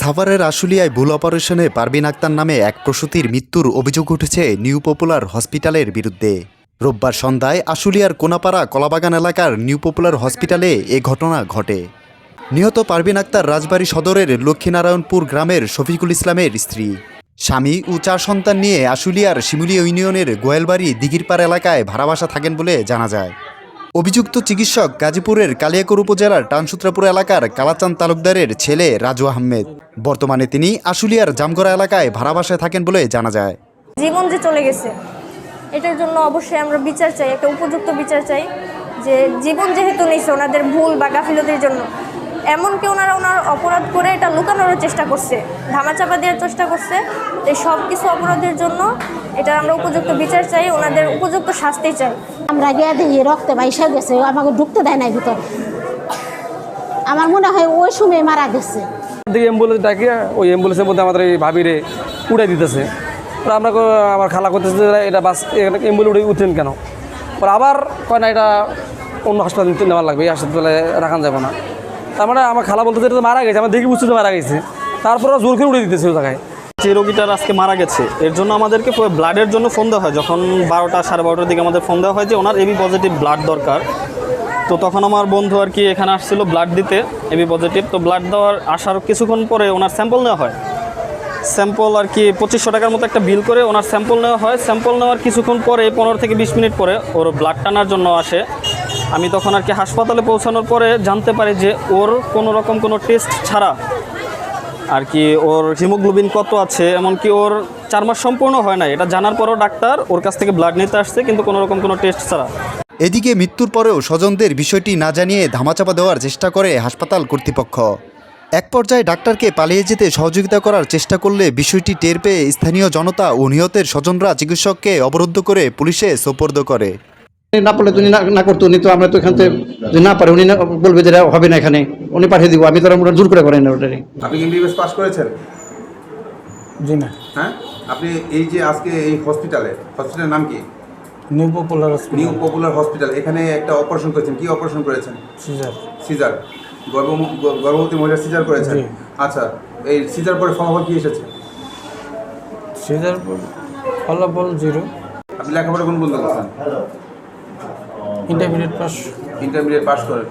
সাভারের আশুলিয়ায় ভুল অপারেশনে পারবিন আক্তার নামে এক প্রসূতির মৃত্যুর অভিযোগ উঠেছে নিউ পপুলার হসপিটালের বিরুদ্ধে। রোববার সন্ধ্যায় আশুলিয়ার কোনাপাড়া কলাবাগান এলাকার নিউ পপুলার হসপিটালে এ ঘটনা ঘটে। নিহত পারবিন আক্তার রাজবাড়ী সদরের লক্ষ্মীনারায়ণপুর গ্রামের শফিকুল ইসলামের স্ত্রী। স্বামী ও চার সন্তান নিয়ে আশুলিয়ার শিমুলিয়া ইউনিয়নের গোয়েলবাড়ি দিঘিরপাড় এলাকায় ভাড়া বাসা থাকেন বলে জানা যায়। অভিযুক্ত চিকিৎসক গাজীপুরের কালিয়াকোর উপজেলার টানসুত্রাপুর এলাকার কালাচান তালুকদারের ছেলে রাজু আহমেদ। বর্তমানে তিনি আশুলিয়ার জামগড়া এলাকায় ভাড়া বাসায় থাকেন বলে জানা যায়। জীবন যে চলে গেছে, এটার জন্য অবশ্যই আমরা বিচার চাই, একটা উপযুক্ত বিচার চাই যে জীবন যেহেতু নিছে ওনাদের ভুল বা গাফিলতির জন্য এমনকি ওনারা ওনার অপরাধ করে এটা লুকানোর চেষ্টা করছে, ধামাচাপা দেওয়ার চেষ্টা করছে, এই সব কিছু অপরাধের জন্য এটা আমরা উপযুক্ত বিচার চাই, ওনাদের উপযুক্ত শাস্তি চাই। আমরা গিয়ে দেখি, রক্তে বাইসা গেছে, আমাকে ঢুকতে দেয় নাই ভিতর। আমার মনে হয় ওই সময় মারা গেছে। দিকে অ্যাম্বুলেন্স ডাকে ওই অ্যাম্বুলেন্সের মধ্যে আমাদের এই ভাবিরে উড়ে দিতেছে। ওরা আমরা আমার খালা করতেছে এটা বাস অ্যাম্বুলেন্স উঠে উঠেন কেন? ওরা আবার কয়, না, এটা অন্য হাসপাতালে নেওয়ার লাগবে, এই হাসপাতালে রাখান যাবে না। তার মানে আমার খালা বলতেছে, এটা মারা গেছে, আমার দেখি বুঝতে মারা গেছে। তারপর জোর করে উড়ে দিতেছে ওই জায়গায়। যে রোগীটার আজকে মারা গেছে, এর জন্য আমাদেরকে ব্লাডের জন্য ফোন দেওয়া হয়। যখন বারোটা সাড়ে বারোটার দিকে আমাদের ফোন দেওয়া হয় যে, ওনার এবি পজিটিভ ব্লাড দরকার। তো তখন আমার বন্ধু আর কি এখানে আসছিল ব্লাড দিতে এবি পজিটিভ তো ব্লাড দেওয়ার আসার কিছুক্ষণ পরে ওনার স্যাম্পল নেওয়া হয়। স্যাম্পল আর কি পঁচিশশো টাকার মতো একটা বিল করে ওনার স্যাম্পল নেওয়া হয়। স্যাম্পল নেওয়ার কিছুক্ষণ পরে, পনেরো থেকে বিশ মিনিট পরে ওর ব্লাড টানার জন্য আসে। আমি তখন আর কি হাসপাতালে পৌঁছানোর পরে জানতে পারি যে, ওর কোনো রকম কোনো টেস্ট ছাড়া আর কি ওর হিমোগ্লোবিন কত আছে এমনকি ওর চার মাস সম্পূর্ণ হয় না এটা জানার পরও ডাক্তার ওর কাছ থেকে ব্লাড নিতে আসছে কিন্তু কোনো রকম কোনো টেস্ট ছাড়া। এদিকে মৃত্যুর পরেও স্বজনদের বিষয়টি না জানিয়ে ধামাচাপা দেওয়ার চেষ্টা করে হাসপাতাল কর্তৃপক্ষ। এক পর্যায়ে ডাক্তারকে পালিয়ে যেতে সহযোগিতা করার চেষ্টা করলে বিষয়টি টের পেয়ে স্থানীয় জনতা ও নিহতের স্বজনরা চিকিৎসককে অবরুদ্ধ করে পুলিশে সোপর্দ করে। না পারলে তো উনি না না করতো উনি তো আমরা তো এখান থেকে না পারে উনি না বলবে যেটা হবে না এখানে। উনি পাঠিয়ে দিব আমি তো ওটা জোর করে করেন না ওটারে আপনি কি এমবিবিএস পাস করেছেন? জি না। হ্যাঁ? আপনি এই যে আজকে এই হসপিটালে হসপিটালের নাম কি? New popular new popular hospital এখানে একটা অপারেশন করেছেন কি অপারেশন করেছেন? সিজার সিজার গর্ভ গর্ভবতী মহিলা সিজার করেছেন? আচ্ছা এই সিজার পরে ফলাফল কি এসেছে? সিজার পর ফলাফল জিরো আপনি লেখাপড়া কোন বন্ধু করছেন? ইন্টারমিডিয়েট পাস ইন্টারমিডিয়েট পাস করে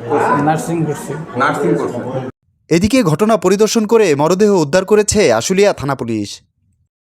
নার্সিং করছি। নার্সিং করছেন এদিকে ঘটনা পরিদর্শন করে মরদেহ উদ্ধার করেছে আশুলিয়া থানা পুলিশ।